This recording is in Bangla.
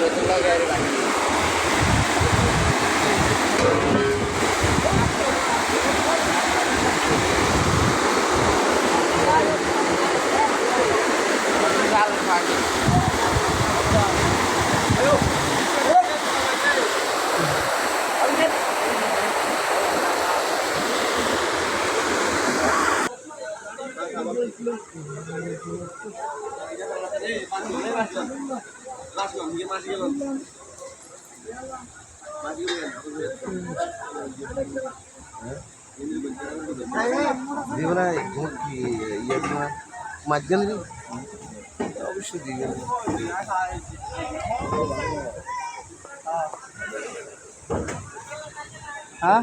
జ్యోతిరావు గారి Thank you. ইয়ে মাছ গেলে অবশ্যই দিয়ে গেলে। হ্যাঁ?